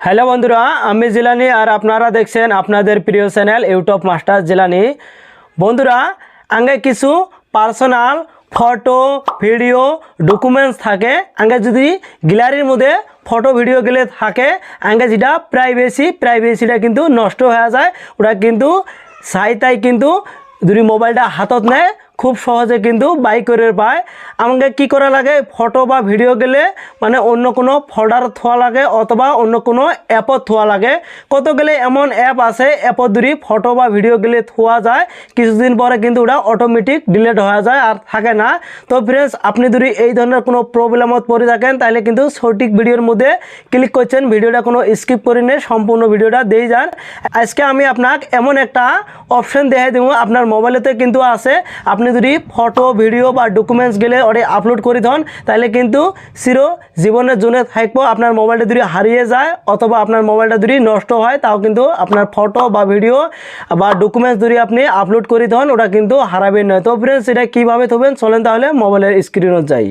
Hello বন্ধুরা, আমি জিলানি আর আপনারা দেখছেন আপনাদের প্রিয় চ্যানেল ইউটিউব মাস্টার জিলানি। বন্ধুরা আগে কিছু পার্সোনাল ফটো, ভিডিও, ডকুমেন্টস থাকে। আগে যদি গ্যালারির মধ্যে ফটো, ভিডিও গেলে থাকে আগে যেটা প্রাইভেসি প্রাইভেসিটা কিন্তু নষ্ট হয়ে যায়। ওটা কিন্তু চাই কিন্তু যদি মোবাইলটা হাতত নেয় খুব সহজে কিন্তু বাই করে পায়। আমাকে কি করা লাগে? ফটো বা ভিডিও গেলে মানে অন্য কোনো ফোল্ডার থোয়া লাগে অথবা অন্য কোনো অ্যাপত থোয়া লাগে। কত গেলে এমন অ্যাপ আছে অ্যাপত যদি ফটো বা ভিডিও গেলে থোয়া যায়। কিছুদিন পরে কিন্তু ওটা অটোমেটিক ডিলিট হয়ে যায় আর থাকে না। তো ফ্রেন্ডস আপনি যদি এই ধরনের কোনো প্রবলেমত পড়ে থাকেন, তাহলে কিন্তু সঠিক ভিডিওর মধ্যে ক্লিক করছেন। ভিডিওটা কোনো স্কিপ করে নিয়ে সম্পূর্ণ ভিডিওটা দিয়ে যান। আজকে আমি আপনাকে এমন একটা অপশন দেখে দেবো। আপনার মোবাইলেতে কিন্তু আছে। আপনি যদি ফটো, ভিডিও বা ডকুমেন্টস গেলে ওটা আপলোড করে দেন তাহলে কিন্তু চির জীবনের জন্য থাকব। আপনার মোবাইলটা যদি হারিয়ে যায় অথবা আপনার মোবাইলটা যদি নষ্ট হয়, তাও কিন্তু আপনার ফটো বা ভিডিও বা ডকুমেন্টস যদি আপনি আপলোড করে দেন, ওটা কিন্তু হারাবেন নয় তো ফ্রেন্ডস এটা কীভাবে থবেন চলেন তাহলে মোবাইলের স্ক্রিনও যাই।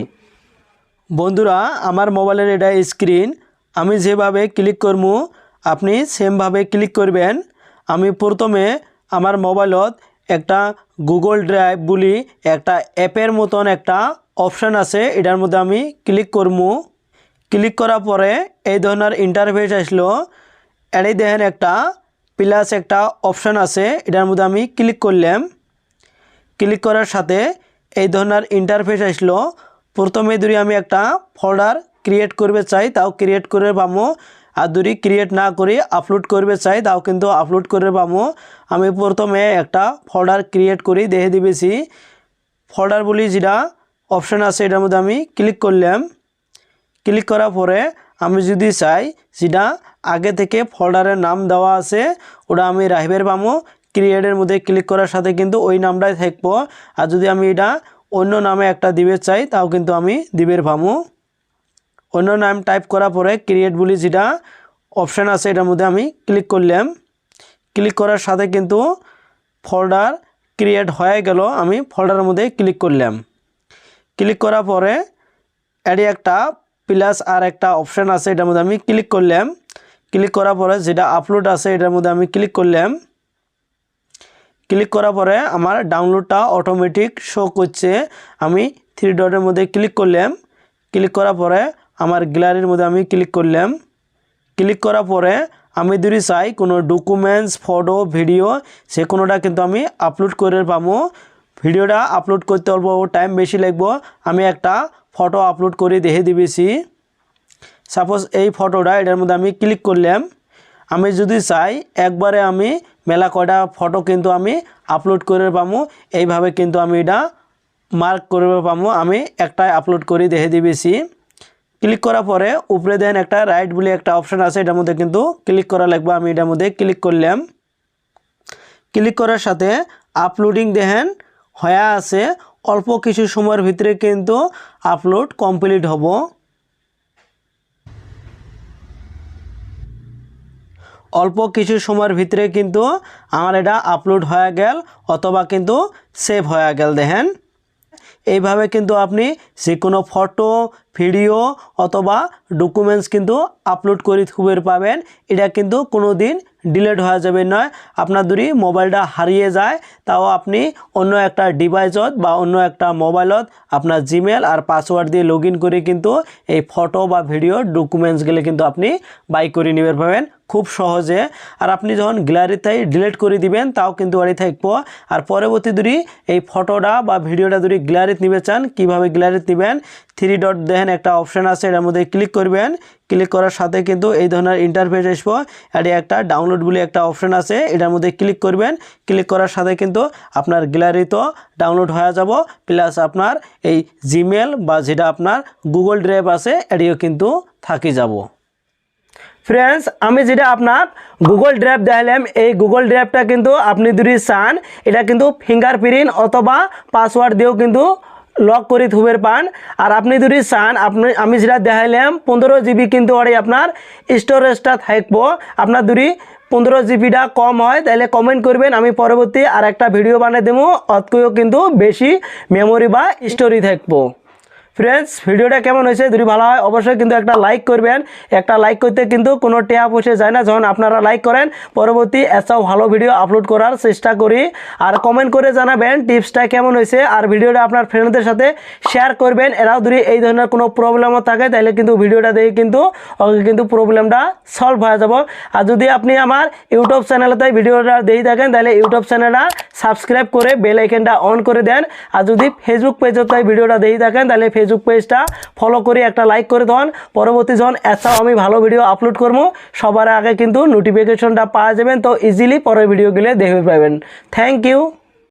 বন্ধুরা, আমার মোবাইলের এটা স্ক্রিন আমি যেভাবে ক্লিক করব আপনি সেমভাবে ক্লিক করবেন। আমি প্রথমে আমার মোবাইলত একটা গুগল ড্রাইভ বলি একটা অ্যাপের মতন একটা অপশান আছে। এটার মধ্যে আমি ক্লিক করব ক্লিক করার পরে এই ধরনের ইন্টারফেস আসলো। এটাই দেখেন একটা প্লাস একটা অপশান আছে। এটার মধ্যে আমি ক্লিক করলাম। ক্লিক করার সাথে এই ধরনের ইন্টারফেস আসলো। প্রথমে যদি আমি একটা ফোল্ডার ক্রিয়েট করবে চাই, তাও ক্রিয়েট করে পাবো আর যদি ক্রিয়েট না করি আপলোড করবে চাই, তাও কিন্তু আপলোড করে পাবো আমি প্রথমে একটা ফোল্ডার ক্রিয়েট করি, দেখে দিবেছি ফোল্ডার বলি যেটা অপশান আছে এটার মধ্যে আমি ক্লিক করলাম। ক্লিক করার পরে আমি যদি চাই, যেটা আগে থেকে ফোল্ডারের নাম দেওয়া আছে, ওটা আমি রাখবের পামো। ক্রিয়েটের মধ্যে ক্লিক করার সাথে কিন্তু ওই নামটাই থাকব। আর যদি আমি এটা অন্য নামে একটা দিবে চাই, তাও কিন্তু আমি দিবের পামো। অন্য নাম টাইপ করার পরে ক্রিয়েট বলি যেটা অপশান আছে, এটার মধ্যে আমি ক্লিক করলাম। ক্লিক করার সাথে কিন্তু ফোল্ডার ক্রিয়েট হয়ে গেল, আমি ফোল্ডারের মধ্যে ক্লিক করলাম। ক্লিক করার পরে এটি একটা প্লাস আর একটা অপশান আছে, এটার মধ্যে আমি ক্লিক করলাম। ক্লিক করার পরে যেটা আপলোড আছে, এটার মধ্যে আমি ক্লিক করলাম। ক্লিক করার পরে আমার ডাউনলোডটা অটোমেটিক শো করছে, আমি থ্রি ডটের মধ্যে ক্লিক করলাম। ক্লিক করার পরে আমার গ্যালারির মধ্যে আমি ক্লিক করলাম। ক্লিক করার পরে আমি যদি চাই কোনো ডকুমেন্টস ফটো ভিডিও সে কোনোটা কিন্তু আমি আপলোড করে পাবো। ভিডিওটা আপলোড করতে অল্প টাইম বেশি লাগবো। আমি একটা ফটো আপলোড করে দেখে দিবেছি। সাপোজ এই ফটোটা এটার মধ্যে আমি ক্লিক করলাম। আমি যদি চাই একবারে আমি মেলা কয়টা ফটো কিন্তু আমি আপলোড করে পাবো, এইভাবে কিন্তু আমি এটা মার্ক করে পাবো। আমি একটাই আপলোড করে দেখে দিবেছি। ক্লিক করার পরে উপরে দেন একটা রাইট বলে একটা অপশান আছে, এটার মধ্যে কিন্তু ক্লিক করা লাগবে। আমি এটার মধ্যে ক্লিক করলাম। ক্লিক করার সাথে আপলোডিং দেখেন, হয়ে আছে। অল্প কিছু সময়ের ভিতরে কিন্তু আপলোড কমপ্লিট হব। অল্প কিছু সময়ের ভিতরে কিন্তু আমার এটা আপলোড হয়ে গেল, অথবা কিন্তু সেভ হয়ে গেল, দেখেন। এইভাবে কিন্তু আপনি যে কোনো ফটো, ভিডিও অথবা ডকুমেন্টস কিন্তু আপলোড করে খুবের পাবেন। এটা কিন্তু কোনো দিন ডিলেট হয়ে যাবে নয়। আপনার যদি মোবাইলটা হারিয়ে যায়, তাও আপনি অন্য একটা ডিভাইসত বা অন্য একটা মোবাইলত আপনার জিমেল আর পাসওয়ার্ড দিয়ে লগ করে কিন্তু এই ফটো বা ভিডিও ডকুমেন্টসগুলো কিন্তু আপনি বাই করে নিবে পাবেন। খুব সহজে। আর আপনি যখন গ্যালারিতে ডিলিট করে দিবেন, তাও কিন্তু বাড়ি থাকব। আর পরবর্তী যদি এই ফটোটা বা ভিডিওটা যদি গ্যালারিতে নিবে চান, কীভাবে গ্যালারিতে নেবেন থ্রি ডট দেখেন একটা অপশান আছে, এটার মধ্যে ক্লিক করবেন। ক্লিক করার সাথে কিন্তু এই ধরনের ইন্টারফেস আসব। এটি একটা ডাউনলোড বলে একটা অপশান আছে, এটার মধ্যে ক্লিক করবেন। ক্লিক করার সাথে কিন্তু আপনার গ্যালারিতেও ডাউনলোড হয়ে যাব। প্লাস আপনার এই জিমেল বা যেটা আপনার গুগল ড্রাইভ আছে, এটিও কিন্তু থাকি যাব। ফ্রেন্ডস আমি যেটা আপনার গুগল ড্রাইভ দেখালাম, এই গুগল ড্রাইভটা কিন্তু আপনি যদি চান, এটা কিন্তু ফিঙ্গারপ্রিন্ট অথবা পাসওয়ার্ড দিয়েও কিন্তু লক করে থুবের পান। আর আপনি যদি চান, আপনি, আমি যেটা দেখাইলাম পনেরো জিবি কিন্তু ওরে আপনার স্টোরেজটা থাকব। আপনার যদি পনেরো জিবিটা কম হয়, তাহলে কমেন্ট করবেন, আমি পরবর্তী আর একটা ভিডিও বানিয়ে দেবো, অতকেও কিন্তু বেশি মেমোরি বা স্টোরি থাকব। ফ্রেন্ডস ভিডিওটা কেমন হয়েছে? যদি ভালো হয়, অবশ্যই কিন্তু একটা লাইক করবেন। একটা লাইক করতে কিন্তু কোনো টেয়া বসে যায় না, যখন আপনারা লাইক করেন। পরবর্তী এসাও ভালো ভিডিও আপলোড করার চেষ্টা করি। আর কমেন্ট করে জানাবেন টিপসটা কেমন হয়েছে। আর ভিডিওটা আপনার ফ্রেন্ডদের সাথে শেয়ার করবেন। এরাও যদি এই ধরনের কোনো প্রবলেমও থাকে, তাহলে কিন্তু ভিডিওটা দেখে কিন্তু কিন্তু প্রবলেমটা সলভ হয়ে যাব। আর যদি আপনি আমার ইউটিউব চ্যানেলেতে ভিডিওটা দেখে থাকেন, তাহলে ইউটিউব চ্যানেলটা সাবস্ক্রাইব করে বেল আইকনটা অন করে দেন। আর যদি ফেসবুক পেজতে ভিডিওটা দেখে থাকেন, তাহলে ফেসবুক পেজটা ফলো করে, একটা লাইক করে দেন। পরবর্তী জন, এছাড়াও আমি ভালো ভিডিও আপলোড করব। সবার আগে কিন্তু নোটিফিকেশনটা পাওয়া যাবেন, তো ইজিলি পরের ভিডিওগুলো দেখতে পাবেন। Thank you